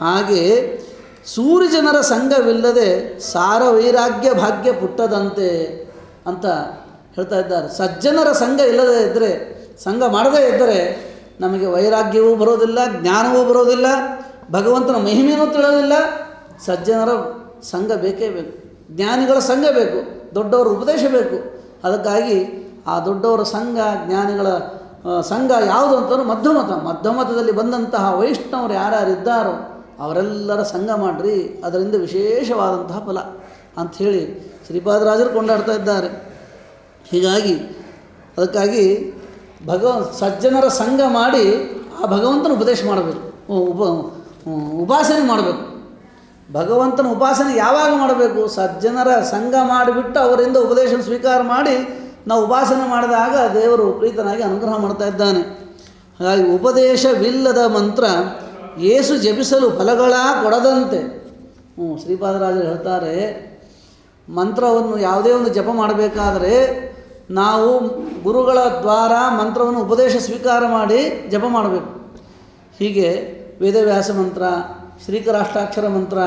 ಹಾಗೆ ಸೂರ್ಯಜನರ ಸಂಘವಿಲ್ಲದೆ ಸಾರ ವೈರಾಗ್ಯ ಭಾಗ್ಯ ಪುಟ್ಟದಂತೆ ಅಂತ ಹೇಳ್ತಾ ಇದ್ದಾರೆ. ಸಜ್ಜನರ ಸಂಘ ಇಲ್ಲದೇ ಇದ್ದರೆ ಸಂಘ ಮಾಡದೇ ಇದ್ದರೆ ನಮಗೆ ವೈರಾಗ್ಯವೂ ಬರೋದಿಲ್ಲ, ಜ್ಞಾನವೂ ಬರೋದಿಲ್ಲ, ಭಗವಂತನ ಮಹಿಮೆಯೂ ತಿಳಿಯೋದಿಲ್ಲ. ಸಜ್ಜನರ ಸಂಘ ಬೇಕೇ ಬೇಕು. ಜ್ಞಾನಿಗಳ ಸಂಘ ಬೇಕು. ದೊಡ್ಡವರ ಉಪದೇಶ ಬೇಕು. ಅದಕ್ಕಾಗಿ ಆ ದೊಡ್ಡವರ ಸಂಘ, ಜ್ಞಾನಿಗಳ ಸಂಘ ಯಾವುದು ಅಂತಂದ್ರೆ ಮಧ್ಯಮತ. ಮಧ್ಯಮತದಲ್ಲಿ ಬಂದಂತಹ ವೈಷ್ಣವರು ಯಾರ್ಯಾರಿದ್ದಾರೋ ಅವರೆಲ್ಲರ ಸಂಘ ಮಾಡಿರಿ, ಅದರಿಂದ ವಿಶೇಷವಾದಂತಹ ಫಲ ಅಂಥೇಳಿ ಶ್ರೀಪಾದರಾಜರು ಕೊಂಡಾಡ್ತಾ ಇದ್ದಾರೆ. ಹೀಗಾಗಿ ಅದಕ್ಕಾಗಿ ಭಗವ ಸಜ್ಜನರ ಸಂಘ ಮಾಡಿ ಆ ಭಗವಂತನ ಉಪದೇಶ ಮಾಡಬೇಕು ಉಪ ಉಪಾಸನೆ ಮಾಡಬೇಕು. ಭಗವಂತನ ಉಪಾಸನೆ ಯಾವಾಗ ಮಾಡಬೇಕು? ಸಜ್ಜನರ ಸಂಘ ಮಾಡಿಬಿಟ್ಟು ಅವರಿಂದ ಉಪದೇಶ ಸ್ವೀಕಾರ ಮಾಡಿ ನಾವು ಉಪಾಸನೆ ಮಾಡಿದಾಗ ದೇವರು ಪ್ರೀತನಾಗಿ ಅನುಗ್ರಹ ಮಾಡ್ತಾ ಇದ್ದಾನೆ. ಹಾಗಾಗಿ ಉಪದೇಶವಿಲ್ಲದ ಮಂತ್ರ ಏಸು ಜಪಿಸಲು ಫಲಗಳ ಕೊಡದಂತೆ. ಹ್ಞೂ, ಶ್ರೀಪಾದರಾಜರು ಹೇಳ್ತಾರೆ, ಮಂತ್ರವನ್ನು ಯಾವುದೇ ಒಂದು ಜಪ ಮಾಡಬೇಕಾದರೆ ನಾವು ಗುರುಗಳ ದ್ವಾರ ಮಂತ್ರವನ್ನು ಉಪದೇಶ ಸ್ವೀಕಾರ ಮಾಡಿ ಜಪ ಮಾಡಬೇಕು. ಹೀಗೆ ವೇದವ್ಯಾಸ ಮಂತ್ರ, ಶ್ರೀಕರಾಷ್ಟಾಕ್ಷರ ಮಂತ್ರ,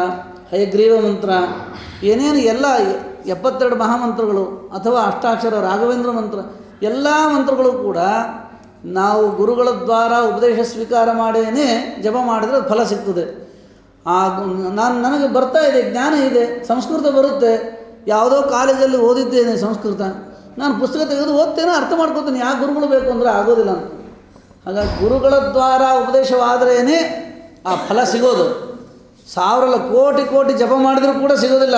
ಹಯಗ್ರೀವ ಮಂತ್ರ, ಏನೇನು ಎಲ್ಲ ಎಪ್ಪತ್ತೆರಡು ಮಹಾಮಂತ್ರಗಳು ಅಥವಾ ಅಷ್ಟಾಕ್ಷರ ರಾಘವೇಂದ್ರ ಮಂತ್ರ, ಎಲ್ಲ ಮಂತ್ರಗಳು ಕೂಡ ನಾವು ಗುರುಗಳ ದ್ವಾರ ಉಪದೇಶ ಸ್ವೀಕಾರ ಮಾಡೇನೆ ಜಪ ಮಾಡಿದರೆ ಫಲ ಸಿಗ್ತದೆ. ಆ, ನಾನು ನನಗೆ ಬರ್ತಾ ಇದೆ, ಜ್ಞಾನ ಇದೆ, ಸಂಸ್ಕೃತ ಬರುತ್ತೆ. ಯಾವುದೋ ಕಾಲೇಜಲ್ಲಿ ಓದಿದ್ದೇನೆ ಸಂಸ್ಕೃತ. ನಾನು ಪುಸ್ತಕ ತೆಗೆದು ಓದ್ತೇನೆ, ಅರ್ಥ ಮಾಡ್ಕೊತೀನಿ ಯಾವ ಗುರುಗಳು ಬೇಕು ಅಂದರೆ ಆಗೋದಿಲ್ಲ ಅಂತ. ಹಾಗಾಗಿ ಗುರುಗಳ ದ್ವಾರ ಉಪದೇಶವಾದ್ರೇ ಆ ಫಲ ಸಿಗೋದು. ಸಾವಿರ ಕೋಟಿ ಕೋಟಿ ಜಪ ಮಾಡಿದರೂ ಕೂಡ ಸಿಗೋದಿಲ್ಲ.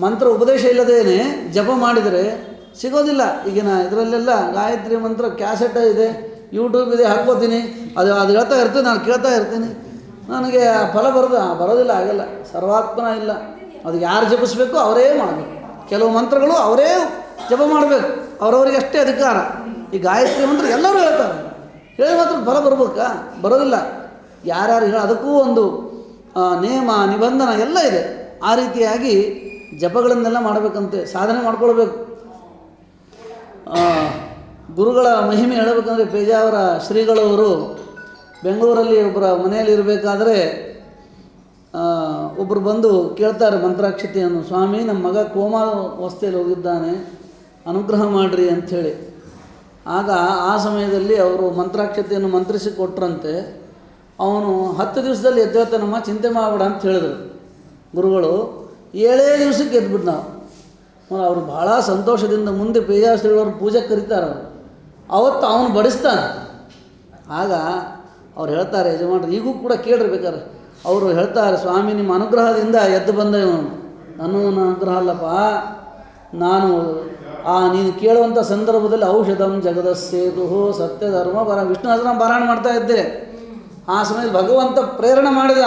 ಮಂತ್ರ ಉಪದೇಶ ಇಲ್ಲದೇನೆ ಜಪ ಮಾಡಿದರೆ ಸಿಗೋದಿಲ್ಲ. ಈಗಿನ ಇದರಲ್ಲೆಲ್ಲ ಗಾಯತ್ರಿ ಮಂತ್ರ ಕ್ಯಾಸೆಟ್ ಇದೆ. ಯೂಟ್ಯೂಬ್ ಇದೆ, ಹಾಕ್ಕೋತೀನಿ. ಅದು ಅದು ಹೇಳ್ತಾ ಇರ್ತೀನಿ, ನಾನು ಕೇಳ್ತಾ ಇರ್ತೀನಿ. ನನಗೆ ಆ ಫಲ ಬರೋದು ಬರೋದಿಲ್ಲ ಆಗಲ್ಲ ಸರ್ವಾತ್ಮನ ಇಲ್ಲ. ಅದು ಯಾರು ಜಪಿಸ್ಬೇಕು, ಅವರೇ ಮಾಡಬೇಕು. ಕೆಲವು ಮಂತ್ರಗಳು ಅವರೇ ಜಪ ಮಾಡಬೇಕು. ಅವರವ್ರಿಗೆ ಅಷ್ಟೇ ಅಧಿಕಾರ. ಈ ಗಾಯತ್ರಿ ಮಂತ್ರ ಎಲ್ಲರೂ ಹೇಳ್ತಾರೆ. ಹೇಳಿ ಮಾತ್ರ ಫಲ ಬರ್ಬೇಕಾ? ಬರೋದಿಲ್ಲ. ಯಾರ್ಯಾರು ಹೇಳ, ಅದಕ್ಕೂ ಒಂದು ನಿಯಮ ನಿಬಂಧನ ಎಲ್ಲ ಇದೆ. ಆ ರೀತಿಯಾಗಿ ಜಪಗಳನ್ನೆಲ್ಲ ಮಾಡಬೇಕಂತೆ. ಸಾಧನೆ ಮಾಡ್ಕೊಳ್ಬೇಕು. ಗುರುಗಳ ಮಹಿಮೆ ಹೇಳಬೇಕಂದ್ರೆ ಪೇಜಾವರ ಶ್ರೀಗಳವರು ಬೆಂಗಳೂರಲ್ಲಿ ಒಬ್ಬರ ಮನೆಯಲ್ಲಿ ಇರಬೇಕಾದ್ರೆ ಒಬ್ಬರು ಬಂದು ಕೇಳ್ತಾರೆ ಮಂತ್ರಾಕ್ಷತೆಯನ್ನು, ಸ್ವಾಮಿ, ನಮ್ಮ ಮಗ ಕೋಮಾ ಅವಸ್ಥೆಯಲ್ಲಿ ಹೋಗಿದ್ದಾನೆ, ಅನುಗ್ರಹ ಮಾಡಿರಿ ಅಂಥೇಳಿ. ಆಗ ಆ ಸಮಯದಲ್ಲಿ ಅವರು ಮಂತ್ರಾಕ್ಷತೆಯನ್ನು ಮಂತ್ರಿಸಿ ಕೊಟ್ರಂತೆ ಅವನು ಹತ್ತು ದಿವಸದಲ್ಲಿ ಎದ್ದೇಳ್ತಾನಮ್ಮ, ಚಿಂತೆ ಮಾಡಬೇಡ ಅಂತ ಹೇಳಿದರು ಗುರುಗಳು. ಏಳೇ ದಿವಸಕ್ಕೆ ಎದ್ಬಿಟ್ಟು ನಾವು ಅವರು ಭಾಳ ಸಂತೋಷದಿಂದ ಮುಂದೆ ಪೇಜಾಶ್ರೀಗಳವ್ರು ಪೂಜೆ ಕರೀತಾರೆ ಅವರು. ಅವತ್ತು ಅವನು ಬಡಿಸ್ತಾನೆ. ಆಗ ಅವ್ರು ಹೇಳ್ತಾರೆ, ಯಜಮಾನ್ರು, ಈಗೂ ಕೂಡ ಕೇಳಿರಿ ಬೇಕಾದ್ರೆ ಅವರು ಹೇಳ್ತಾರೆ, ಸ್ವಾಮಿ, ನಿಮ್ಮ ಅನುಗ್ರಹದಿಂದ ಎದ್ದು ಬಂದ ಇವನು. ನನ್ನ ಅನುಗ್ರಹ ಅಲ್ಲಪ್ಪ. ನಾನು ಆ, ನೀನು ಕೇಳುವಂಥ ಸಂದರ್ಭದಲ್ಲಿ ಔಷಧಂ ಜಗದಸ್ಸೇತು ಸತ್ಯ ಧರ್ಮ ಬರ ವಿಷ್ಣು ಹಸ್ರ ಪಾರಾಯಣ ಮಾಡ್ತಾ ಇದ್ದೆ. ಆ ಸಮಯದಲ್ಲಿ ಭಗವಂತ ಪ್ರೇರಣೆ ಮಾಡಿದ.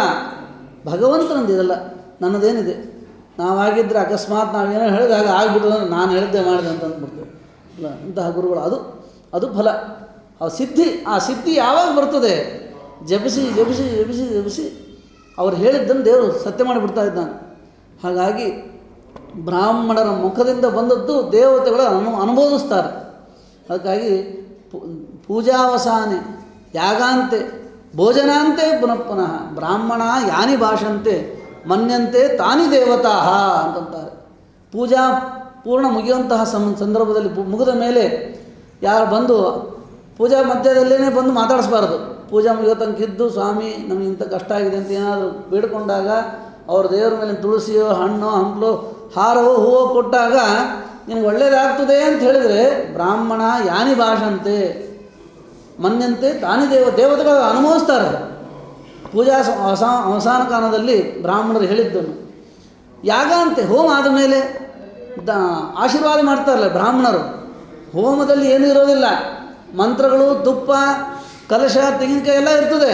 ಭಗವಂತನಂದಿದಲ್ಲ, ನನ್ನದೇನಿದೆ? ನಾವಾಗಿದ್ದರೆ ಅಕಸ್ಮಾತ್ ನಾವೇನೋ ಹಾಗೆ ಆಗಿಬಿಟ್ಟದಂದ್ರೆ ನಾನು ಹೇಳಿದ್ದೆ ಮಾಡಿದೆ ಅಂತ ಅಂದ್ಬಿಡ್ತೇವೆ. ಅಲ್ಲ, ಇಂತಹ ಗುರುಗಳು. ಅದು ಅದು ಫಲ. ಆ ಸಿದ್ಧಿ ಆ ಸಿದ್ಧಿ ಯಾವಾಗ ಬರ್ತದೆ? ಜಪಿಸಿ ಜಪಿಸಿ ಜಪಿಸಿ ಜಪಿಸಿ. ಅವ್ರು ಹೇಳಿದ್ದನ್ನು ದೇವರು ಸತ್ಯ ಮಾಡಿಬಿಡ್ತಾ ಇದ್ದಾನೆ. ಹಾಗಾಗಿ ಬ್ರಾಹ್ಮಣರ ಮುಖದಿಂದ ಬಂದದ್ದು ದೇವತೆಗಳು ಅನು, ಅನುಭವಿಸ್ತಾರೆ. ಅದಕ್ಕಾಗಿ ಪೂಜಾವಸಾನೆ, ಯಾಗಾಂತೆ, ಭೋಜನಾಂತೆ ಪುನಃ ಪುನಃ. ಬ್ರಾಹ್ಮಣ ಯಾನಿ ಭಾಷಂತೆ. ಮನ್ಯಂತೆ ತಾನಿ ದೇವತಾ ಅಂತಂತಾರೆ. ಪೂಜಾ ಪೂರ್ಣ ಮುಗಿಯುವಂತಹ ಸಂ, ಸಂದರ್ಭದಲ್ಲಿ ಮುಗಿದ ಮೇಲೆ ಯಾರು ಬಂದು ಪೂಜಾ ಮಧ್ಯದಲ್ಲೇ ಬಂದು ಮಾತಾಡಿಸ್ಬಾರ್ದು. ಪೂಜಾ ಮುಗಿಯೋ ತನಕ ಇದ್ದು, ಸ್ವಾಮಿ, ನಮಗೆ ಇಂಥ ಕಷ್ಟ ಆಗಿದೆ ಅಂತ ಏನಾದರೂ ಬೇಡ್ಕೊಂಡಾಗ ಅವ್ರ ದೇವರ ಮೇಲೆ ತುಳಸಿಯೋ, ಹಣ್ಣು, ಹಂಪ್ಲು, ಹಾರವೋ, ಹೂವೋ ಕೊಟ್ಟಾಗ ನಿನಗೆ ಒಳ್ಳೇದಾಗ್ತದೆ ಅಂತ ಹೇಳಿದರೆ ಬ್ರಾಹ್ಮಣ ಯಾನಿ ಭಾಷಂತೆ ಮನ್ಯಂತೆ ತಾನಿ ದೇವ ದೇವತೆಗಳು ಅನುಭವಿಸ್ತಾರೆ. ಪೂಜಾ ಅವಸಾ ಅವಸಾನ ಕಾಲದಲ್ಲಿ ಬ್ರಾಹ್ಮಣರು ಹೇಳಿದ್ದನು ಯಾಗ ಅಂತೆ, ಹೋಮ ಆದ ಮೇಲೆ ದ ಆಶೀರ್ವಾದ ಮಾಡ್ತಾರಲ್ಲ ಬ್ರಾಹ್ಮಣರು. ಹೋಮದಲ್ಲಿ ಏನೂ ಇರೋದಿಲ್ಲ. ಮಂತ್ರಗಳು, ತುಪ್ಪ, ಕಲಶ, ತೆಂಗಿನಕಾಯಿ ಎಲ್ಲ ಇರ್ತದೆ.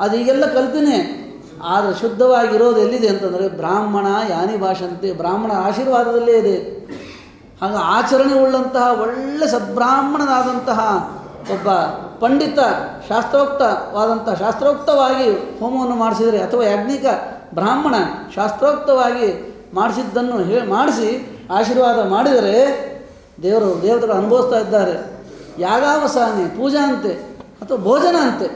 ಅದು ಈಗೆಲ್ಲ ಕಲ್ಪಿನೇ ಆದರೆ ಶುದ್ಧವಾಗಿರೋದು ಎಲ್ಲಿದೆ ಅಂತಂದರೆ ಬ್ರಾಹ್ಮಣ ಯಾನಿ ಭಾಷಂತೆ, ಬ್ರಾಹ್ಮಣ ಆಶೀರ್ವಾದದಲ್ಲೇ ಇದೆ. ಹಾಗೆ ಆಚರಣೆ ಉಳ್ಳಂತಹ ಒಳ್ಳೆ ಸದ್ಬ್ರಾಹ್ಮಣನಾದಂತಹ ಒಬ್ಬ ಪಂಡಿತ, ಶಾಸ್ತ್ರೋಕ್ತವಾದಂಥ ಶಾಸ್ತ್ರೋಕ್ತವಾಗಿ ಹೋಮವನ್ನು ಮಾಡಿಸಿದರೆ ಅಥವಾ ಯಾಜ್ಞಿಕ ಬ್ರಾಹ್ಮಣ ಶಾಸ್ತ್ರೋಕ್ತವಾಗಿ ಮಾಡಿಸಿದ್ದನ್ನು ಹೇ, ಮಾಡಿಸಿ ಆಶೀರ್ವಾದ ಮಾಡಿದರೆ ದೇವರು ದೇವತೆಗಳು ಅನುಭವಿಸ್ತಾ ಇದ್ದಾರೆ. ಯಾಗಾವಸಾನೆ ಪೂಜಾ ಅಂತೆ ಅಥವಾ ಭೋಜನ ಅಂತೆ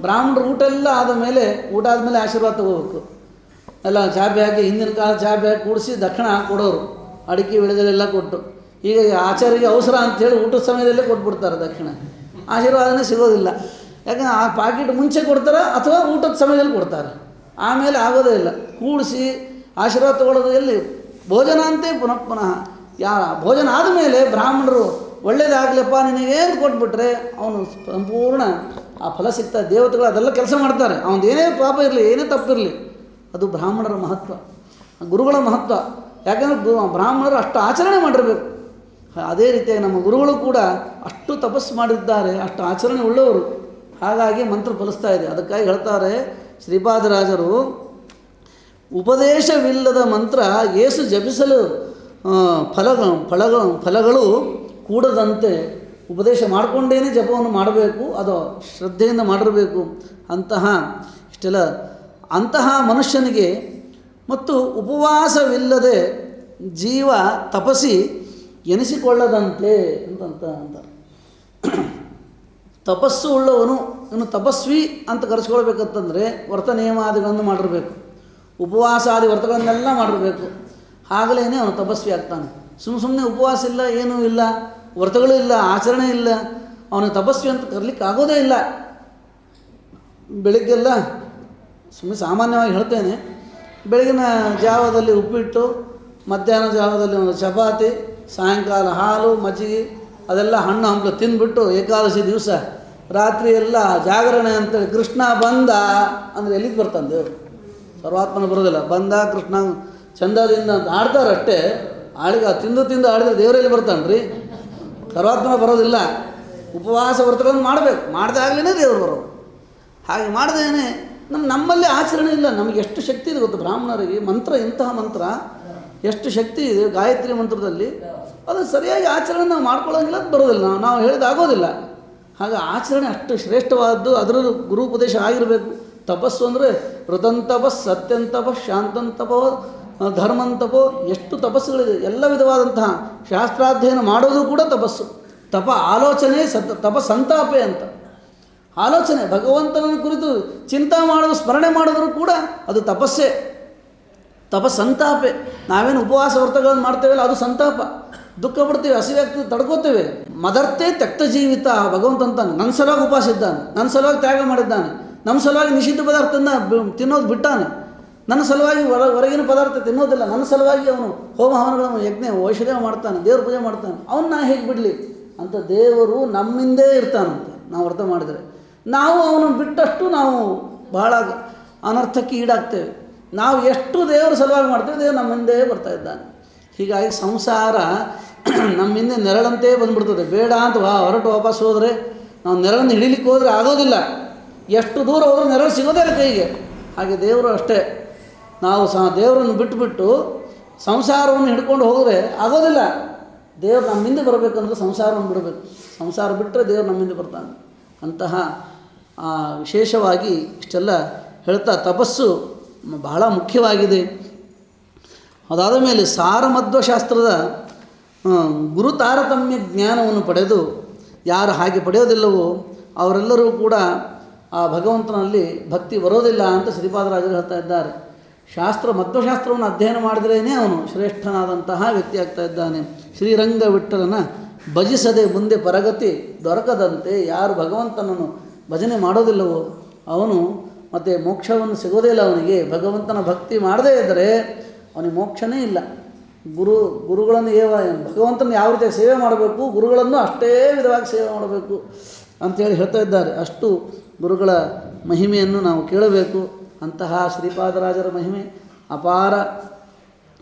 ಬ್ರಾಹ್ಮಣರು ಊಟ ಎಲ್ಲ ಆದ ಮೇಲೆ, ಊಟ ಆದಮೇಲೆ ಆಶೀರ್ವಾದ ತಗೋಬೇಕು. ಎಲ್ಲ ಚಾಬಿ ಹಾಕಿ ಹಿಂದಿನ ಕಾಲ ಚಾಬಿ ಹಾಕಿ ಕೂಡಿಸಿ ದಕ್ಷಿಣ ಕೊಡೋರು, ಅಡಿಕೆ ವಿಳೆದೆಲ್ಲ ಕೊಟ್ಟು. ಈಗ ಆಚಾರಿಗೆ ಅವಸರ ಅಂತೇಳಿ ಊಟದ ಸಮಯದಲ್ಲೇ ಕೊಟ್ಬಿಡ್ತಾರೆ ದಕ್ಷಿಣ. ಆಶೀರ್ವಾದನೇ ಸಿಗೋದಿಲ್ಲ. ಯಾಕಂದ್ರೆ ಆ ಪಾಕಿಟ್ ಮುಂಚೆ ಕೊಡ್ತಾರೆ ಅಥವಾ ಊಟದ ಸಮಯದಲ್ಲಿ ಕೊಡ್ತಾರೆ? ಆಮೇಲೆ ಆಗೋದೇ ಇಲ್ಲ. ಕೂಡಿಸಿ ಆಶೀರ್ವಾದ ತಗೊಳ್ಳೋದು ಎಲ್ಲಿ? ಭೋಜನ ಅಂತೇ ಪುನಃ ಪುನಃ. ಯಾ ಭೋಜನ ಆದಮೇಲೆ ಬ್ರಾಹ್ಮಣರು ಒಳ್ಳೇದಾಗಲಪ್ಪ ನಿನಗೇನು ಕೊಟ್ಬಿಟ್ರೆ ಅವನು ಸಂಪೂರ್ಣ ಆ ಫಲ ಸಿಗ್ತಾ ದೇವತೆಗಳು ಅದೆಲ್ಲ ಕೆಲಸ ಮಾಡ್ತಾರೆ. ಅವನದು ಏನೇ ಪಾಪ ಇರಲಿ, ಏನೇ ತಪ್ಪಿರಲಿ, ಅದು ಬ್ರಾಹ್ಮಣರ ಮಹತ್ವ, ಗುರುಗಳ ಮಹತ್ವ. ಯಾಕಂದರೆ ಬ್ರಾಹ್ಮಣರು ಅಷ್ಟು ಆಚರಣೆ ಮಾಡಿರಬೇಕು. ಅದೇ ರೀತಿಯಾಗಿ ನಮ್ಮ ಗುರುಗಳು ಕೂಡ ಅಷ್ಟು ತಪಸ್ಸು ಮಾಡಿದ್ದಾರೆ, ಅಷ್ಟು ಆಚರಣೆ ಉಳ್ಳವರು. ಹಾಗಾಗಿ ಮಂತ್ರ ಫಲಿಸ್ತಾ ಇದೆ. ಅದಕ್ಕಾಗಿ ಹೇಳ್ತಾರೆ ಶ್ರೀಪಾದರಾಜರು, ಉಪದೇಶವಿಲ್ಲದ ಮಂತ್ರ ಏಸು ಜಪಿಸಲು ಫಲ ಫಲಗಳು ಫಲಗಳು ಕೂಡದಂತೆ ಉಪದೇಶ ಮಾಡಿಕೊಂಡೇನೆ ಜಪವನ್ನು ಮಾಡಬೇಕು, ಅದು ಶ್ರದ್ಧೆಯಿಂದ ಮಾಡಿರಬೇಕು. ಅಂತಹ ಇಷ್ಟೆಲ್ಲ. ಅಂತಹ ಮನುಷ್ಯನಿಗೆ ಮತ್ತು ಉಪವಾಸವಿಲ್ಲದೆ ಜೀವ ತಪಸಿ ಎನಿಸಿಕೊಳ್ಳದಂತೆ ಅಂತಂತ ಅಂತ. ತಪಸ್ಸು ಉಳ್ಳವನು, ಇನ್ನು ತಪಸ್ವಿ ಅಂತ ಕರೆಸ್ಕೊಳ್ಬೇಕಂತಂದರೆ ವ್ರತ ನಿಯಮಾದಿಗಳನ್ನು ಮಾಡಿರಬೇಕು. ಉಪವಾಸಾದಿ ವ್ರತಗಳನ್ನೆಲ್ಲ ಮಾಡಿರಬೇಕು. ಆಗಲೇ ಅವನು ತಪಸ್ವಿ ಆಗ್ತಾನೆ. ಸುಮ್ಮ ಸುಮ್ಮನೆ ಉಪವಾಸ ಇಲ್ಲ, ಏನೂ ಇಲ್ಲ, ವ್ರತಗಳು ಇಲ್ಲ, ಆಚರಣೆ ಇಲ್ಲ ಅವನಿಗೆ ತಪಸ್ವಿ ಅಂತ ಕರಲಿಕ್ಕೆ ಆಗೋದೇ ಇಲ್ಲ. ಬೆಳಿಗ್ಗೆಲ್ಲ ಸುಮ್ಮನೆ ಸಾಮಾನ್ಯವಾಗಿ ಹೇಳ್ತೇನೆ. ಬೆಳಗಿನ ಜಾವದಲ್ಲಿ ಉಪ್ಪಿಟ್ಟು, ಮಧ್ಯಾಹ್ನ ಜಾವದಲ್ಲಿ ಒಂದು ಚಪಾತಿ ಸಾಯಂಕಾಲ ಹಾಲು ಮಜ್ಜಿಗೆ ಅದೆಲ್ಲ ಹಣ್ಣು ಹಂಪಲು ತಿಂದ್ಬಿಟ್ಟು ಏಕಾದಶಿ ದಿವಸ ರಾತ್ರಿ ಎಲ್ಲ ಜಾಗರಣೆ ಅಂತೇಳಿ ಕೃಷ್ಣ ಬಂದ ಅಂದರೆ ಎಲ್ಲಿಗೆ ಬರ್ತಾನೆ ದೇವರು? ಸರ್ವಾತ್ಮನ ಬರೋದಿಲ್ಲ. ಬಂದ ಕೃಷ್ಣ ಚಂದದಿಂದ ಅಂತ ಆಡ್ತಾರಷ್ಟೇ ಆಳಿಗ ತಿಂದು ತಿಂದು ಆಡಿದ್ರೆ ದೇವರಲ್ಲಿ ಬರ್ತಾನೆ ರೀ ಸರ್ವಾತ್ಮನ ಬರೋದಿಲ್ಲ. ಉಪವಾಸ ವ್ರತಗಳನ್ನು ಮಾಡಬೇಕು. ಮಾಡಿದಾಗಲೇ ದೇವರು ಬರೋದು ಹಾಗೆ ಮಾಡ್ದೇನೆ ನಮ್ಮ ನಮ್ಮಲ್ಲಿ ಆಚರಣೆ ಇಲ್ಲ. ನಮಗೆ ಎಷ್ಟು ಶಕ್ತಿ ಇದೆ ಗೊತ್ತು ಬ್ರಾಹ್ಮಣರಿಗೆ? ಮಂತ್ರ ಇಂತಹ ಮಂತ್ರ. ಎಷ್ಟು ಶಕ್ತಿ ಇದೆ ಗಾಯತ್ರಿ ಮಂತ್ರದಲ್ಲಿ? ಅದು ಸರಿಯಾಗಿ ಆಚರಣೆ ನಾವು ಮಾಡ್ಕೊಳ್ಳೋಂಗಿಲ್ಲ ಬರೋದಿಲ್ಲ. ನಾವು ನಾವು ಹೇಳಿದಾಗೋದಿಲ್ಲ ಹಾಗೆ ಆಚರಣೆ ಅಷ್ಟು ಶ್ರೇಷ್ಠವಾದದ್ದು ಅದರ ಗುರು ಉಪದೇಶ ಆಗಿರಬೇಕು. ತಪಸ್ಸು ಅಂದರೆ ಋತಂತಪಸ್ ಸತ್ಯಂತಪ ಶಾಂತಂತಪೋ ಧರ್ಮಂತಪೋ ಎಷ್ಟು ತಪಸ್ಸುಗಳಿದೆ. ಎಲ್ಲ ವಿಧವಾದಂತಹ ಶಾಸ್ತ್ರಾಧ್ಯಯನ ಮಾಡೋದು ಕೂಡ ತಪಸ್ಸು. ತಪ ಆಲೋಚನೆ ಸತ್ ತಪ ಸಂತಾಪೆ ಅಂತ. ಆಲೋಚನೆ ಭಗವಂತನ ಕುರಿತು ಚಿಂತಾ ಮಾಡೋದು ಸ್ಮರಣೆ ಮಾಡಿದ್ರು ಕೂಡ ಅದು ತಪಸ್ಸೇ. ತಪ ಸಂತಾಪೆ. ನಾವೇನು ಉಪವಾಸ ವ್ರತಗಳನ್ನು ಮಾಡ್ತೇವಲ್ಲ, ಅದು ಸಂತಾಪ. ದುಃಖ ಪಡ್ತೀವಿ, ಹಸಿವೆ ಆಗ್ತದೆ ತಡ್ಕೋತೇವೆ. ಮದರ್ತೆ ತಕ್ತ ಜೀವಿತ, ಭಗವಂತ ಅಂತಾನೆ ನನ್ನ ಸಲುವಾಗಿ ಉಪವಾಸ ಇದ್ದಾನೆ ನನ್ನ ಸಲುವಾಗಿ ತ್ಯಾಗ ಮಾಡಿದ್ದಾನೆ ನಮ್ಮ ಸಲುವಾಗಿ ನಿಷಿದ್ಧ ಪದಾರ್ಥನ ತಿನ್ನೋದು ಬಿಟ್ಟಾನೆ. ನನ್ನ ಸಲುವಾಗಿ ಹೊರ ಹೊರಗಿನ ಪದಾರ್ಥ ತಿನ್ನೋದಿಲ್ಲ, ನನ್ನ ಸಲುವಾಗಿ ಅವನು ಹೋಮ ಹವನಗಳನ್ನು ಯಜ್ಞ, ಔಷಧ ಮಾಡ್ತಾನೆ, ದೇವ್ರ ಪೂಜೆ ಮಾಡ್ತಾನೆ. ಅವನ್ನ ಹೇಗೆ ಬಿಡಲಿ? ಅಂತ ದೇವರು ನಮ್ಮಿಂದೇ ಇರ್ತಾನಂತೆ ನಾವು ಅರ್ಥ ಮಾಡಿದರೆ. ನಾವು ಅವನು ಬಿಟ್ಟಷ್ಟು ನಾವು ಬಹಳ ಅನರ್ಥಕ್ಕೆ ಈಡಾಗ್ತೇವೆ. ನಾವು ಎಷ್ಟು ದೇವರ ಸಲುವಾಗಿ ಮಾಡ್ತೇವೆ, ದೇವರು ನಮ್ಮಿಂದೇ ಬರ್ತಾ ಇದ್ದಾನೆ. ಹೀಗಾಗಿ ಸಂಸಾರ ನಮ್ಮ ಹಿಂದೆ ನೆರಳಂತೆ ಬಂದುಬಿಡ್ತದೆ. ಬೇಡ ಅಂತ ವಾ, ಹೊರಟು ವಾಪಸ್ ಹೋದರೆ, ನಾವು ನೆರಳನ್ನು ಹಿಡಿಲಿಕ್ಕೆ ಹೋದರೆ ಆಗೋದಿಲ್ಲ. ಎಷ್ಟು ದೂರ ಹೋದ್ರೆ ನೆರಳು ಸಿಗೋದೇ ಇಲ್ಲ ಕೈಗೆ. ಹಾಗೆ ದೇವರು ಅಷ್ಟೇ. ನಾವು ಸಹ ದೇವರನ್ನು ಬಿಟ್ಟುಬಿಟ್ಟು ಸಂಸಾರವನ್ನು ಹಿಡ್ಕೊಂಡು ಹೋದರೆ ಆಗೋದಿಲ್ಲ. ದೇವ್ರು ನಮ್ಮ ಹಿಂದೆ ಬರಬೇಕಂದ್ರೆ ಸಂಸಾರವನ್ನು ಬಿಡಬೇಕು. ಸಂಸಾರ ಬಿಟ್ಟರೆ ದೇವ್ರು ನಮ್ಮ ಹಿಂದೆ ಬರ್ತಾನೆ. ಅಂತಹ ವಿಶೇಷವಾಗಿ ಇಷ್ಟೆಲ್ಲ ಹೇಳ್ತಾ ತಪಸ್ಸು ಬಹಳ ಮುಖ್ಯವಾಗಿದೆ. ಅದಾದ ಮೇಲೆ ಸಾರಮಧ್ವಶಾಸ್ತ್ರದ ಗುರು ತಾರತಮ್ಯ ಜ್ಞಾನವನ್ನು ಪಡೆದು ಯಾರು ಹಾಗೆ ಪಡೆಯೋದಿಲ್ಲವೋ ಅವರೆಲ್ಲರೂ ಕೂಡ ಆ ಭಗವಂತನಲ್ಲಿ ಭಕ್ತಿ ಬರೋದಿಲ್ಲ ಅಂತ ಶ್ರೀಪಾದರಾಜರು ಹೇಳ್ತಾ ಇದ್ದಾರೆ. ಶಾಸ್ತ್ರ ಮಧ್ವಶಾಸ್ತ್ರವನ್ನು ಅಧ್ಯಯನ ಮಾಡಿದ್ರೇ ಅವನು ಶ್ರೇಷ್ಠನಾದಂತಹ ವ್ಯಕ್ತಿ ಆಗ್ತಾ ಇದ್ದಾನೆ. ಶ್ರೀರಂಗ ವಿಠಲನ ಭಜಿಸದೆ ಮುಂದೆ ಪರಗತಿ ದೊರಕದಂತೆ ಯಾರು ಭಗವಂತನನ್ನು ಭಜನೆ ಮಾಡೋದಿಲ್ಲವೋ ಅವನು ಮತ್ತು ಮೋಕ್ಷವನ್ನು ಸಿಗೋದೇ ಇಲ್ಲ ಅವನಿಗೆ. ಭಗವಂತನ ಭಕ್ತಿ ಮಾಡದೇ ಇದ್ದರೆ ಅವನಿಗೆ ಮೋಕ್ಷನೇ ಇಲ್ಲ. ಗುರು, ಗುರುಗಳನ್ನು ಏವ ಭಗವಂತನ ಯಾವ ರೀತಿಯಾಗಿ ಸೇವೆ ಮಾಡಬೇಕು? ಗುರುಗಳನ್ನು ಅಷ್ಟೇ ವಿಧವಾಗಿ ಸೇವೆ ಮಾಡಬೇಕು ಅಂತೇಳಿ ಹೇಳ್ತಾ ಇದ್ದಾರೆ. ಅಷ್ಟು ಗುರುಗಳ ಮಹಿಮೆಯನ್ನು ನಾವು ಕೇಳಬೇಕು. ಅಂತಹ ಶ್ರೀಪಾದರಾಜರ ಮಹಿಮೆ, ಅಪಾರ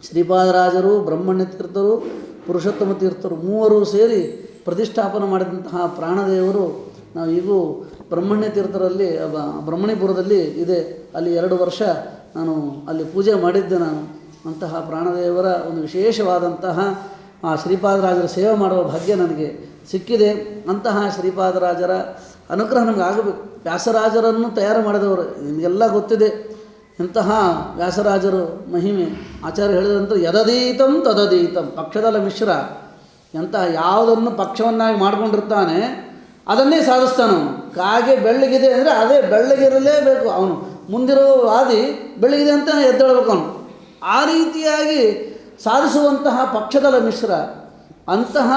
ಶ್ರೀಪಾದರಾಜರು, ಬ್ರಹ್ಮಣ್ಯ ತೀರ್ಥರು, ಪುರುಷೋತ್ತಮ ತೀರ್ಥರು ಮೂವರು ಸೇರಿ ಪ್ರತಿಷ್ಠಾಪನ ಮಾಡಿದಂತಹ ಪ್ರಾಣದೇವರು ನಾವು ಈಗೂ ಬ್ರಹ್ಮಣ್ಯ ತೀರ್ಥರಲ್ಲಿ, ಬ್ರಹ್ಮಣಿಪುರದಲ್ಲಿ ಇದೆ. ಅಲ್ಲಿ ಎರಡು ವರ್ಷ ನಾನು ಅಲ್ಲಿ ಪೂಜೆ ಮಾಡಿದ್ದೆ ನಾನು. ಅಂತಹ ಪ್ರಾಣದೇವರ ಒಂದು ವಿಶೇಷವಾದಂತಹ ಆ ಶ್ರೀಪಾದರಾಜರ ಸೇವೆ ಮಾಡುವ ಭಾಗ್ಯ ನನಗೆ ಸಿಕ್ಕಿದೆ. ಅಂತಹ ಶ್ರೀಪಾದರಾಜರ ಅನುಗ್ರಹ ನಮಗೆ ಆಗಬೇಕು. ವ್ಯಾಸರಾಜರನ್ನು ತಯಾರು ಮಾಡಿದವರು, ನಿಮಗೆಲ್ಲ ಗೊತ್ತಿದೆ. ಇಂತಹ ವ್ಯಾಸರಾಜರು ಮಹಿಮೆ, ಆಚಾರ್ಯ ಹೇಳಿದಂಥ ಯದದೀತಂ ತದದೀತಂ ಪಕ್ಷದಲ್ಲ ಮಿಶ್ರ. ಎಂತಹ ಯಾವುದನ್ನು ಪಕ್ಷವನ್ನಾಗಿ ಮಾಡಿಕೊಂಡಿರ್ತಾನೆ, ಅದನ್ನೇ ಸಾಧಿಸ್ತಾನ ಅವನು. ಕಾಗೆ ಬೆಳ್ಳಗಿದೆ ಅಂದರೆ ಅದೇ ಬೆಳ್ಳಗಿರಲೇಬೇಕು ಅವನು. ಮುಂದಿರೋ ವಾದಿ ಬೆಳ್ಳಗಿದೆ ಅಂತ ಎದ್ದೇಳ್ಬೇಕು ಅವನು. ಆ ರೀತಿಯಾಗಿ ಸಾಧಿಸುವಂತಹ ಪಕ್ಷದಲ ಮಿಶ್ರ ಅಂತಹ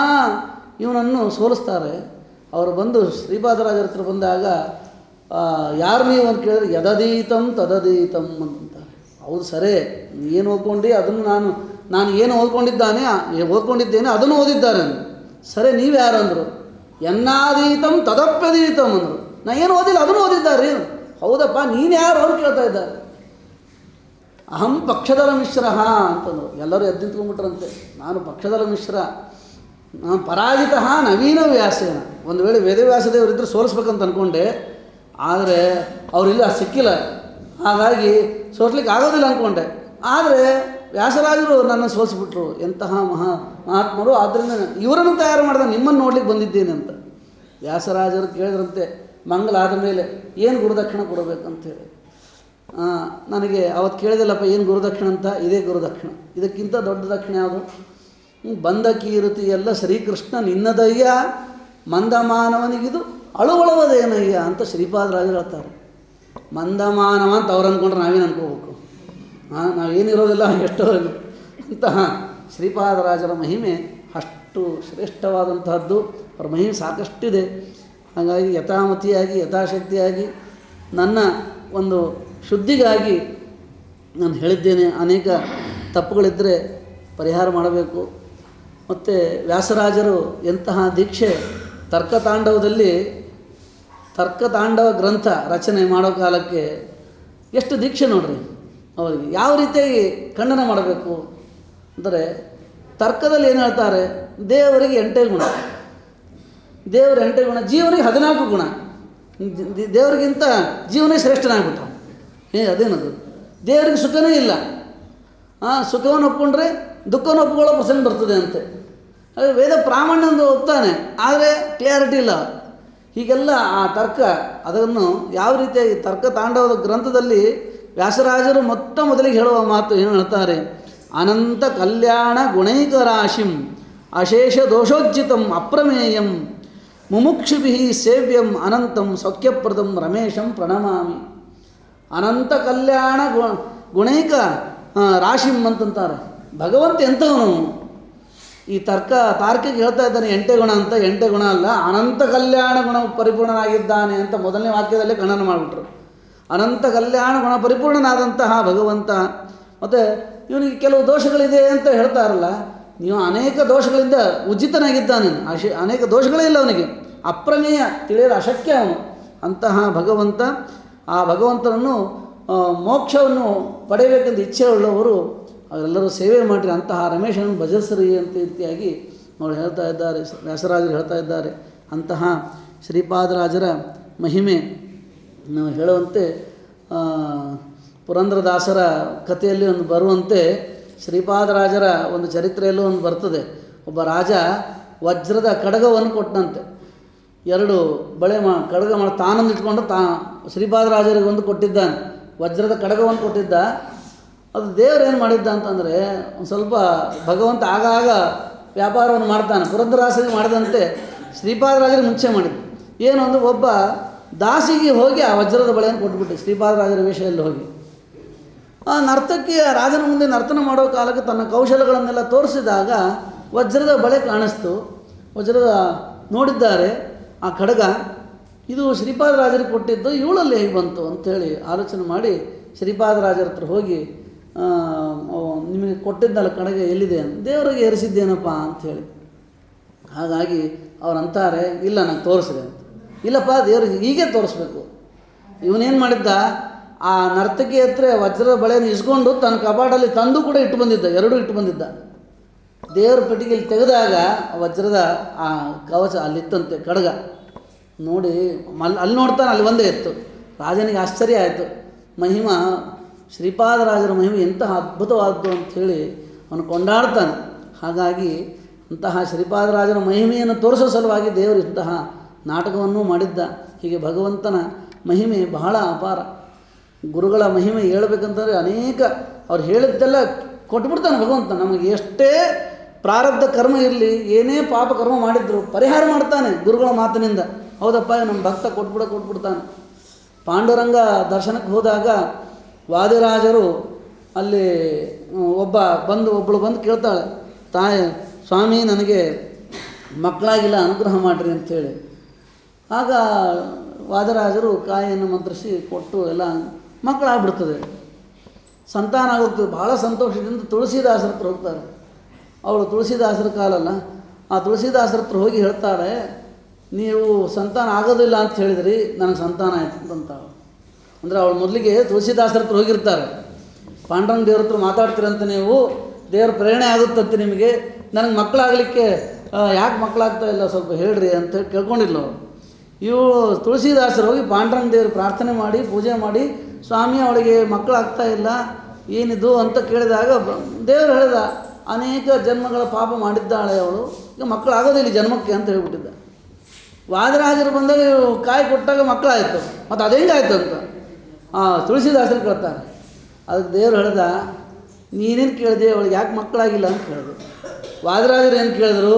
ಇವನನ್ನು ಸೋಲಿಸ್ತಾರೆ. ಅವರು ಬಂದು ಶ್ರೀಪಾದರಾಜರ ಹತ್ರ ಬಂದಾಗ ಯಾರು ನೀವು ಅಂತ ಕೇಳಿದ್ರೆ ಯದದೀತಂ ತದದೀತಂ ಅಂತಾರೆ ಹೌದು ಸರಿ ಏನು ಓದ್ಕೊಂಡು, ಅದನ್ನು ನಾನು ನಾನು ಏನು ಓದ್ಕೊಂಡಿದ್ದಾನೆ ಓದ್ಕೊಂಡಿದ್ದೇನೆ, ಅದನ್ನು ಓದಿದ್ದಾರೆ. ಸರಿ, ನೀವು ಯಾರು ಅಂದರು? ಎನ್ನಾದೀತಂ ತದಪ್ಯದೀತಂ ಅಂದರು. ನಾನು ಏನು ಓದಿಲ್ಲ, ಅದನ್ನು ಓದಿದ್ದಾರೆ ಹೌದಪ್ಪ, ನೀನು ಯಾರು ಅವ್ರು ಕೇಳ್ತಾ ಇದ್ದಾರೆ. ಅಹಂ ಪಕ್ಷಧರ ಮಿಶ್ರ ಅಂತಂದು ಎಲ್ಲರೂ ಎದ್ದು ನಿಂತ್ಕೊಂಡ್ಬಿಟ್ರಂತೆ. ನಾನು ಪಕ್ಷಧರ ಮಿಶ್ರ. ನಾನು ಪರಾಜಿತ ನವೀನ ವ್ಯಾಸೇನ. ಒಂದು ವೇಳೆ ವೇದವ್ಯಾಸದೇವರು ಇದ್ದರೆ ಸೋಲಿಸ್ಬೇಕಂತ ಅಂದ್ಕೊಂಡೆ ಆದರೆ ಅವರಿಲ್ಲ ಸಿಕ್ಕಿಲ್ಲ. ಹಾಗಾಗಿ ಸೋಲಿಸ್ಲಿಕ್ಕೆ ಆಗೋದಿಲ್ಲ ಅಂದ್ಕೊಂಡೆ ಆದರೆ ವ್ಯಾಸರಾಜರು ನನ್ನ ಸೋಲಿಸ್ಬಿಟ್ರು. ಎಂತಹ ಮಹಾ ಮಹಾತ್ಮರು. ಆದ್ದರಿಂದ ಇವರನ್ನು ತಯಾರು ಮಾಡಿದ ನಿಮ್ಮನ್ನು ನೋಡ್ಲಿಕ್ಕೆ ಬಂದಿದ್ದೇನೆ ಅಂತ. ವ್ಯಾಸರಾಜರು ಕೇಳಿದ್ರಂತೆ, ಮಂಗಲ ಆದ ಮೇಲೆ ಏನು ಗುರುದಕ್ಷಿಣ ಕೊಡಬೇಕಂತೇಳಿ ನನಗೆ ಅವತ್ತು ಕೇಳಿದಲ್ಲಪ್ಪ, ಏನು ಗುರುದಕ್ಷಿಣ ಅಂತ? ಇದೇ ಗುರುದಕ್ಷಿಣ ಇದಕ್ಕಿಂತ ದೊಡ್ಡ ದಕ್ಷಿಣ ಯಾವುದು? ಬಂದ ಕೀರುತಿ ಎಲ್ಲ ಶ್ರೀಕೃಷ್ಣ ನಿನ್ನದಯ್ಯ, ಮಂದಮಾನವನಿಗಿದು ಅಳುವಳವದೇನಯ್ಯ ಅಂತ ಶ್ರೀಪಾದರಾಜರು ಹೇಳ್ತಾರೆ. ಮಂದಮಾನವ ಅಂತ ಅವ್ರು ಅಂದ್ಕೊಂಡ್ರೆ ನಾವೇನು ಅನ್ಕೋಬೇಕು? ಹಾಂ ನಾವೇನಿರೋದಿಲ್ಲ, ಎಷ್ಟೋ ಅಂತಹ ಶ್ರೀಪಾದರಾಜರ ಮಹಿಮೆ ಅಷ್ಟು ಶ್ರೇಷ್ಠವಾದಂತಹದ್ದು. ಅವ್ರ ಮಹಿಮೆ ಸಾಕಷ್ಟಿದೆ. ಹಾಗಾಗಿ ಯಥಾಮತಿಯಾಗಿ, ಯಥಾಶಕ್ತಿಯಾಗಿ ನನ್ನ ಒಂದು ಶುದ್ಧಿಗಾಗಿ ನಾನು ಹೇಳಿದ್ದೇನೆ. ಅನೇಕ ತಪ್ಪುಗಳಿದ್ದರೆ ಪರಿಹಾರ ಮಾಡಬೇಕು. ಮತ್ತು ವ್ಯಾಸರಾಜರು ಎಂತಹ ದೀಕ್ಷೆ ತರ್ಕತಾಂಡವದಲ್ಲಿ, ತರ್ಕತಾಂಡವ ಗ್ರಂಥ ರಚನೆ ಮಾಡೋ ಕಾಲಕ್ಕೆ ಎಷ್ಟು ದೀಕ್ಷೆ ನೋಡ್ರಿ? ಅವರಿಗೆ ಯಾವ ರೀತಿಯಾಗಿ ಖಂಡನ ಮಾಡಬೇಕು? ಅಂದರೆ ತರ್ಕದಲ್ಲಿ ಏನು ಹೇಳ್ತಾರೆ? ದೇವರಿಗೆ ಎಂಟೇ ಗುಣ. ದೇವರ ಎಂಟೇ ಗುಣ, ಜೀವನಿಗೆ ಹದಿನಾಲ್ಕು ಗುಣ. ದೇವರಿಗಿಂತ ಜೀವನೇ ಶ್ರೇಷ್ಠನಾಗ್ಬಿಟ್ಟ ಏ, ಅದೇನದು? ದೇವರಿಗೆ ಸುಖನೇ ಇಲ್ಲ. ಹಾಂ ಸುಖವನ್ನು ಒಪ್ಕೊಂಡ್ರೆ ದುಃಖವನ್ನು ಒಪ್ಕೊಳ್ಳೋ ಪ್ರಸಂಗ ಬರ್ತದೆ ಅಂತೆ. ಅದೇ ವೇದ ಪ್ರಾಮಾಣ್ಯಂದು ಒಪ್ತಾನೆ. ಆದರೆ ಕ್ಲಿಯಾರಿಟಿ ಇಲ್ಲ. ಹೀಗೆಲ್ಲ ಆ ತರ್ಕ, ಅದನ್ನು ಯಾವ ರೀತಿಯಾಗಿ ತರ್ಕ ತಾಂಡವದ ಗ್ರಂಥದಲ್ಲಿ ವ್ಯಾಸರಾಜರು ಮೊತ್ತ ಮೊದಲಿಗೆ ಹೇಳುವ ಮಾತು ಏನು ಹೇಳ್ತಾರೆ? ಅನಂತ ಕಲ್ಯಾಣ ಗುಣೈಕರಾಶಿಂ ಅಶೇಷ ದೋಷೋಜ್ಜಿತಂ ಅಪ್ರಮೇಯಂ ಮುಮುಕ್ಷುಭಿ ಸೇವ್ಯಂ ಅನಂತಂ ಸೌಖ್ಯಪ್ರದಂ ರಮೇಶಂ ಪ್ರಣಮಾಮಿ. ಅನಂತ ಕಲ್ಯಾಣ ಗು, ಗುಣೈಕ ರಾಶಿಂ ಅಂತಂತಾರೆ ಭಗವಂತ ಎಂಥವನು ಈ ತರ್ಕ ತಾರ್ಕಿಕ ಹೇಳ್ತಾ ಇದ್ದಾನೆ, ಎಂಟೆ ಗುಣ ಅಂತ. ಎಂಟೆ ಗುಣ ಅಲ್ಲ, ಅನಂತ ಕಲ್ಯಾಣ ಗುಣ ಪರಿಪೂರ್ಣನಾಗಿದ್ದಾನೆ ಅಂತ ಮೊದಲನೇ ವಾಕ್ಯದಲ್ಲೇ ಗಣನ ಮಾಡಿಬಿಟ್ರು. ಅನಂತ ಕಲ್ಯಾಣ ಗುಣ ಪರಿಪೂರ್ಣನಾದಂತಹ ಭಗವಂತ. ಮತ್ತು ಇವನಿಗೆ ಕೆಲವು ದೋಷಗಳಿದೆ ಅಂತ ಹೇಳ್ತಾರಲ್ಲ, ನೀವು ಅನೇಕ ದೋಷಗಳಿಂದ ಉಜ್ಜಿತನಾಗಿದ್ದಾನೆ. ಅಶಿ, ಅನೇಕ ದೋಷಗಳೇ ಇಲ್ಲ ಅವನಿಗೆ. ಅಪ್ರಮೇಯ ತಿಳಿಯಲು ಅಶಕ್ಯ ಅವನು. ಅಂತಹ ಭಗವಂತ ಆ ಭಗವಂತನನ್ನು ಮೋಕ್ಷವನ್ನು ಪಡೆಯಬೇಕೆಂದು ಇಚ್ಛೆ ಉಳ್ಳವರು ಅವರೆಲ್ಲರೂ ಸೇವೆ ಮಾಡಿರಿ, ಅಂತಹ ರಮೇಶನನ್ನು ಭಜಿಸ್ರಿ ಅಂತ ರೀತಿಯಾಗಿ ಅವರು ಹೇಳ್ತಾ ಇದ್ದಾರೆ, ವ್ಯಾಸರಾಜರು ಹೇಳ್ತಾ ಇದ್ದಾರೆ. ಅಂತಹ ಶ್ರೀಪಾದರಾಜರ ಮಹಿಮೆ ನಾವು ಹೇಳುವಂತೆ ಪುರಂದ್ರದಾಸರ ಕಥೆಯಲ್ಲಿ ಒಂದು ಬರುವಂತೆ, ಶ್ರೀಪಾದರಾಜರ ಒಂದು ಚರಿತ್ರೆಯಲ್ಲೂ ಒಂದು ಬರ್ತದೆ. ಒಬ್ಬ ರಾಜ ವಜ್ರದ ಕಡಗವನ್ನು ಕೊಟ್ಟಂತೆ ಎರಡು ಬಳೆ ಮಾ, ಕಡಗ ಮಾಡಿ ತಾನೊಂದು ಇಟ್ಕೊಂಡು ತಾ ಶ್ರೀಪಾದರಾಜರಿಗೆ ಒಂದು ಕೊಟ್ಟಿದ್ದಾನೆ. ವಜ್ರದ ಕಡಗವನ್ನು ಕೊಟ್ಟಿದ್ದ. ಅದು ದೇವರು ಏನು ಮಾಡಿದ್ದ ಅಂತಂದರೆ, ಒಂದು ಸ್ವಲ್ಪ ಭಗವಂತ ಆಗಾಗ ವ್ಯಾಪಾರವನ್ನು ಮಾಡ್ತಾನೆ. ಪುರಂದರಾಸರಿಗೆ ಮಾಡಿದಂತೆ ಶ್ರೀಪಾದರಾಜರಿಗೆ ಮುಂಚೆ ಮಾಡಿದ್ದು ಏನು ಅಂದರೆ ಒಬ್ಬ ದಾಸಿಗೆ ಹೋಗಿ ಆ ವಜ್ರದ ಬಳೆಯನ್ನು ಕೊಟ್ಬಿಟ್ಟು. ಶ್ರೀಪಾದರಾಜರ ವಿಷಯದಲ್ಲಿ ಹೋಗಿ. ಆ ನರ್ತಕಿ, ಆ ರಾಜನ ಮುಂದೆ ನರ್ತನ ಮಾಡೋ ಕಾಲಕ್ಕೆ ತನ್ನ ಕೌಶಲಗಳನ್ನೆಲ್ಲ ತೋರಿಸಿದಾಗ ವಜ್ರದ ಬಳೆ ಕಾಣಿಸ್ತು. ವಜ್ರದ ನೋಡಿದ್ದಾರೆ. ಆ ಖಡ್ಗ, ಇದು ಶ್ರೀಪಾದರಾಜರಿಗೆ ಕೊಟ್ಟಿದ್ದು, ಇವಳಲ್ಲಿ ಹೇಗೆ ಬಂತು ಅಂಥೇಳಿ ಆಲೋಚನೆ ಮಾಡಿ ಶ್ರೀಪಾದರಾಜರ ಹತ್ರ ಹೋಗಿ ನಿಮಗೆ ಕೊಟ್ಟಿದ್ದಲ್ಲ ಕಡೆಗೆ ಎಲ್ಲಿದೆ ದೇವರಿಗೆ ಏರಿಸಿದ್ದೇನಪ್ಪ ಅಂಥೇಳಿ. ಹಾಗಾಗಿ ಅವ್ರು ಅಂತಾರೆ, ಇಲ್ಲ, ನಂಗೆ ತೋರಿಸಿದೆ ಅಂತ. ಇಲ್ಲಪ್ಪ, ದೇವ್ರಿಗೆ ಹೀಗೆ ತೋರಿಸ್ಬೇಕು. ಇವನೇನು ಮಾಡಿದ್ದ? ಆ ನರ್ತಕಿ ಹತ್ರ ವಜ್ರದ ಬಳೆಯನ್ನು ಇಸ್ಕೊಂಡು ತನ್ನ ಕಬಾಡಲ್ಲಿ ತಂದು ಕೂಡ ಇಟ್ಟು ಬಂದಿದ್ದ, ಎರಡೂ ಇಟ್ಟು ಬಂದಿದ್ದ. ದೇವರ ಪೆಟ್ಟಿಗೆಯಲ್ಲಿ ತೆಗೆದಾಗ ವಜ್ರದ ಆ ಕವಚ ಅಲ್ಲಿತ್ತಂತೆ, ಕಡಗ. ನೋಡಿ, ಮಲ್, ಅಲ್ಲಿ ನೋಡ್ತಾನೆ, ಅಲ್ಲಿ ಒಂದೇ ಇತ್ತು. ರಾಜನಿಗೆ ಆಶ್ಚರ್ಯ ಆಯಿತು. ಮಹಿಮ ಶ್ರೀಪಾದರಾಜರ ಮಹಿಮೆ ಎಂತಹ ಅದ್ಭುತವಾದ್ದು ಅಂಥೇಳಿ ಅವನು ಕೊಂಡಾಡ್ತಾನೆ. ಹಾಗಾಗಿ ಅಂತಹ ಶ್ರೀಪಾದರಾಜರ ಮಹಿಮೆಯನ್ನು ತೋರಿಸೋ ಸಲುವಾಗಿ ದೇವರು ಇಂತಹ ನಾಟಕವನ್ನು ಮಾಡಿದ್ದ. ಹೀಗೆ ಭಗವಂತನ ಮಹಿಮೆ ಬಹಳ ಅಪಾರ. ಗುರುಗಳ ಮಹಿಮೆ ಹೇಳ್ಬೇಕಂತಂದರೆ ಅನೇಕ. ಅವ್ರು ಹೇಳಿದ್ದೆಲ್ಲ ಕೊಟ್ಬಿಡ್ತಾನೆ ಭಗವಂತ. ನಮಗೆ ಎಷ್ಟೇ ಪ್ರಾರಬ್ಧ ಕರ್ಮ ಇರಲಿ, ಏನೇ ಪಾಪ ಕರ್ಮ ಮಾಡಿದ್ರು ಪರಿಹಾರ ಮಾಡ್ತಾನೆ ಗುರುಗಳ ಮಾತಿನಿಂದ. ಹೌದಪ್ಪ ನಮ್ಮ ಭಕ್ತ ಕೊಟ್ಬಿಡ, ಕೊಟ್ಬಿಡ್ತಾನೆ. ಪಾಂಡುರಂಗ ದರ್ಶನಕ್ಕೆ ಹೋದಾಗ ವಾದಿರಾಜರು ಅಲ್ಲಿ ಒಬ್ಬ ಬಂದು ಒಬ್ಬಳು ಬಂದು ಕೇಳ್ತಾಳೆ, ತಾಯಿ, ಸ್ವಾಮಿ, ನನಗೆ ಮಕ್ಕಳಾಗಿಲ್ಲ, ಅನುಗ್ರಹ ಮಾಡಿರಿ ಅಂಥೇಳಿ ಆಗ ವಾದರಾಜರು ಕಾಯಿಯನ್ನು ಮಂತ್ರಿಸಿ ಕೊಟ್ಟು ಎಲ್ಲ ಮಕ್ಕಳಾಗ್ಬಿಡ್ತದೆ. ಸಂತಾನ ಆಗುತ್ತೆ ಭಾಳ ಸಂತೋಷದಿಂದ ತುಳಸಿದಾಸರ ಹತ್ರ ಹೋಗ್ತಾರೆ. ಅವಳು ತುಳಸಿದಾಸರ ಕಾಲಲ್ಲ ಆ ತುಳಸಿದಾಸರ ಹತ್ರ ಹೋಗಿ ಹೇಳ್ತಾಳೆ, ನೀವು ಸಂತಾನ ಆಗೋದಿಲ್ಲ ಅಂತ ಹೇಳಿದ್ರಿ, ನನಗೆ ಸಂತಾನ ಆಯ್ತು ಅಂತಂತ ಅಂದರೆ ಅವಳು ಮೊದಲಿಗೆ ತುಳಸಿದಾಸರ ಹತ್ರ ಹೋಗಿರ್ತಾರೆ. ಪಾಂಡುರಂಗ ದೇವ್ರ ಹತ್ರ ಮಾತಾಡ್ತೀರಂತ ನೀವು, ದೇವ್ರ ಪ್ರೇರಣೆ ಆಗುತ್ತಂತೆ ನಿಮಗೆ. ನನಗೆ ಮಕ್ಕಳಾಗಲಿಕ್ಕೆ ಯಾಕೆ ಮಕ್ಕಳಾಗ್ತಾ ಇಲ್ಲ, ಸ್ವಲ್ಪ ಹೇಳ್ರಿ ಅಂತ ಕೇಳ್ಕೊಂಡಿಲ್ಲ ಅವಳು. ಇವು ತುಳಸಿದಾಸರು ಹೋಗಿ ಪಾಂಡ್ರನ ದೇವ್ರ ಪ್ರಾರ್ಥನೆ ಮಾಡಿ, ಪೂಜೆ ಮಾಡಿ, ಸ್ವಾಮಿ, ಅವಳಿಗೆ ಮಕ್ಕಳಾಗ್ತಾ ಇಲ್ಲ, ಏನಿದು? ಅಂತ ಕೇಳಿದಾಗ ದೇವರು ಹೇಳಿದ ಅನೇಕ ಜನ್ಮಗಳ ಪಾಪ ಮಾಡಿದ್ದಾಳೆ ಅವಳು. ಈಗ ಮಕ್ಕಳಾಗೋದಿಲ್ಲ ಜನ್ಮಕ್ಕೆ ಅಂತ ಹೇಳ್ಬಿಟ್ಟಿದ್ದ. ವಾದರಾಜರು ಬಂದಾಗ ಕಾಯಿ ಕೊಟ್ಟಾಗ ಮಕ್ಕಳಾಯಿತು. ಮತ್ತು ಹೆಂಗಾಯ್ತು ಅಂತ? ಹಾಂ ತುಳಸಿದಾಸರು ಕೇಳ್ತಾರೆ. ಅದಕ್ಕೆ ದೇವ್ರು ಹೇಳ್ದ, ನೀನೇನು ಕೇಳಿದೆ? ಅವಳಿಗೆ ಯಾಕೆ ಮಕ್ಕಳಾಗಿಲ್ಲ ಅಂತ ಕೇಳಿದ್ರು ವಾದರಾಜರು ಏನು ಕೇಳಿದ್ರು?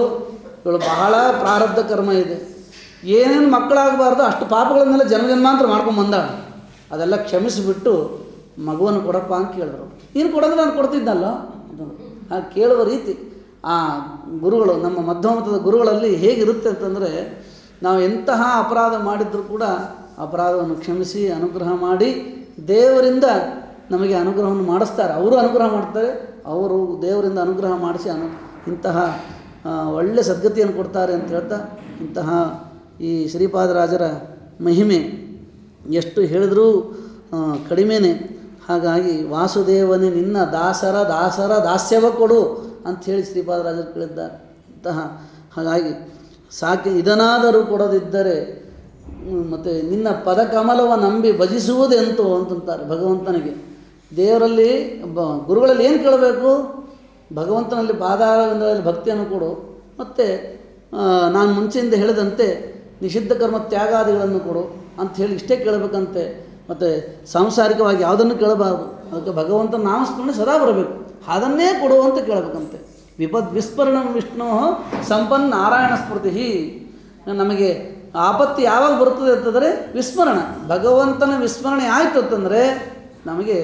ಇವಳು ಬಹಳ ಪ್ರಾರಬ್ಧ ಕರ್ಮ ಇದೆ. ಏನೇನು ಮಕ್ಕಳಾಗಬಾರ್ದು ಅಷ್ಟು ಪಾಪಗಳನ್ನೆಲ್ಲ ಜನ್ಮ ಜನ್ಮಾಂತರ ಮಾಡ್ಕೊಂಡು ಬಂದಾಳ. ಅದೆಲ್ಲ ಕ್ಷಮಿಸಿಬಿಟ್ಟು ಮಗುವನ್ನು ಕೊಡಪ್ಪ ಅಂತ ಕೇಳಿದ್ರು. ನೀನು ಕೊಡೋದ್ರೆ ನಾನು ಕೊಡ್ತಿದ್ದಲ್ಲ. ಆ ಕೇಳುವ ರೀತಿ ಆ ಗುರುಗಳು, ನಮ್ಮ ಮಧ್ಯಮತದ ಗುರುಗಳಲ್ಲಿ ಹೇಗಿರುತ್ತೆ ಅಂತಂದರೆ, ನಾವು ಎಂತಹ ಅಪರಾಧ ಮಾಡಿದರೂ ಕೂಡ ಅಪರಾಧವನ್ನು ಕ್ಷಮಿಸಿ, ಅನುಗ್ರಹ ಮಾಡಿ, ದೇವರಿಂದ ನಮಗೆ ಅನುಗ್ರಹವನ್ನು ಮಾಡಿಸ್ತಾರೆ. ಅವರು ಅನುಗ್ರಹ ಮಾಡ್ತಾರೆ, ಅವರು ದೇವರಿಂದ ಅನುಗ್ರಹ ಮಾಡಿಸಿ ಅನು, ಇಂತಹ ಒಳ್ಳೆಯ ಒಳ್ಳೆ ಸದ್ಗತಿಯನ್ನು ಕೊಡ್ತಾರೆ ಅಂತ ಹೇಳ್ತಾ, ಇಂತಹ ಈ ಶ್ರೀಪಾದರಾಜರ ಮಹಿಮೆ ಎಷ್ಟು ಹೇಳಿದರೂ ಕಡಿಮೆನೇ. ಹಾಗಾಗಿ ವಾಸುದೇವನೇ ನಿನ್ನ ದಾಸರ ದಾಸರ ದಾಸ್ಯವ ಕೊಡು ಅಂಥೇಳಿ ಶ್ರೀಪಾದರಾಜರು ಕೇಳಿದ್ದಾರೆ. ಅಂತಹ ಹಾಗಾಗಿ ಸಾಕೆ ಇದನಾದರೂ ಕೊಡದಿದ್ದರೆ ಮತ್ತು ನಿನ್ನ ಪದಕಮಲವ ನಂಬಿ ಭಜಿಸುವುದೆಂತು ಅಂತಂತಾರೆ ಭಗವಂತನಿಗೆ. ದೇವರಲ್ಲಿ ಬ ಗುರುಗಳಲ್ಲಿ ಏನು ಕೇಳಬೇಕು? ಭಗವಂತನಲ್ಲಿ ಪಾದಾರವಿಂದರಲ್ಲಿ ಭಕ್ತಿಯನ್ನು ಕೊಡು. ಮತ್ತು ನಾನು ಮುಂಚೆಯಿಂದ ಹೇಳಿದಂತೆ ನಿಷಿದ್ಧ ಕರ್ಮ ತ್ಯಾಗಾದಿಗಳನ್ನು ಕೊಡು ಅಂಥೇಳಿ ಇಷ್ಟೇ ಕೇಳಬೇಕಂತೆ. ಮತ್ತು ಸಾಂಸಾರಿಕವಾಗಿ ಯಾವುದನ್ನು ಕೇಳಬಾರ್ದು ಅದಕ್ಕೆ ಭಗವಂತ ನಾಮಸ್ಮರಣೆ ಸದಾ ಬರಬೇಕು. ಅದನ್ನೇ ಕೊಡುವಂತ ಕೇಳಬೇಕಂತೆ. ವಿಪದ್ ವಿಸ್ಮರಣ ವಿಷ್ಣು ಸಂಪನ್ನ ನಾರಾಯಣ ಸ್ಮೃತಿ ನಮಗೆ ಆಪತ್ತು ಯಾವಾಗ ಬರುತ್ತದೆ ಅಂತಂದರೆ ವಿಸ್ಮರಣ. ಭಗವಂತನ ವಿಸ್ಮರಣೆ ಆಯಿತು ಅಂತಂದರೆ ನಮಗೆ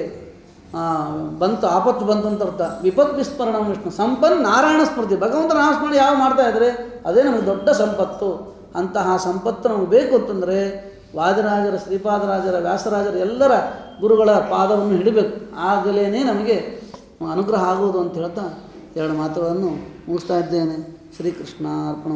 ಬಂತು, ಆಪತ್ತು ಬಂತು ಅಂತ ಅರ್ಥ. ವಿಪತ್ ವಿಸ್ಮರಣ ವಿಷ್ಣು ಸಂಪನ್ನ ನಾರಾಯಣ ಸ್ಮೃತಿ. ಭಗವಂತನ ನಾಮಸ್ಮರಣೆ ಯಾವ ಮಾಡ್ತಾ ಇದ್ದಾರೆ? ಅದೇ ನಮಗೆ ದೊಡ್ಡ ಸಂಪತ್ತು. ಅಂತಹ ಸಂಪತ್ತು ನಮಗೆ ಬೇಕು ಅಂತಂದರೆ ವಾದಿರಾಜರ, ಶ್ರೀಪಾದರಾಜರ, ವ್ಯಾಸರಾಜರ ಎಲ್ಲರ ಗುರುಗಳ ಪಾದವನ್ನು ಹಿಡಬೇಕು. ಆಗಲೇ ನಮಗೆ ಅನುಗ್ರಹ ಆಗುವುದು ಅಂತ ಹೇಳ್ತಾ ಎರಡು ಮಾತುಗಳನ್ನು ಮುಗಿಸ್ತಾ ಇದ್ದೇನೆ. ಶ್ರೀಕೃಷ್ಣ ಅರ್ಪಣ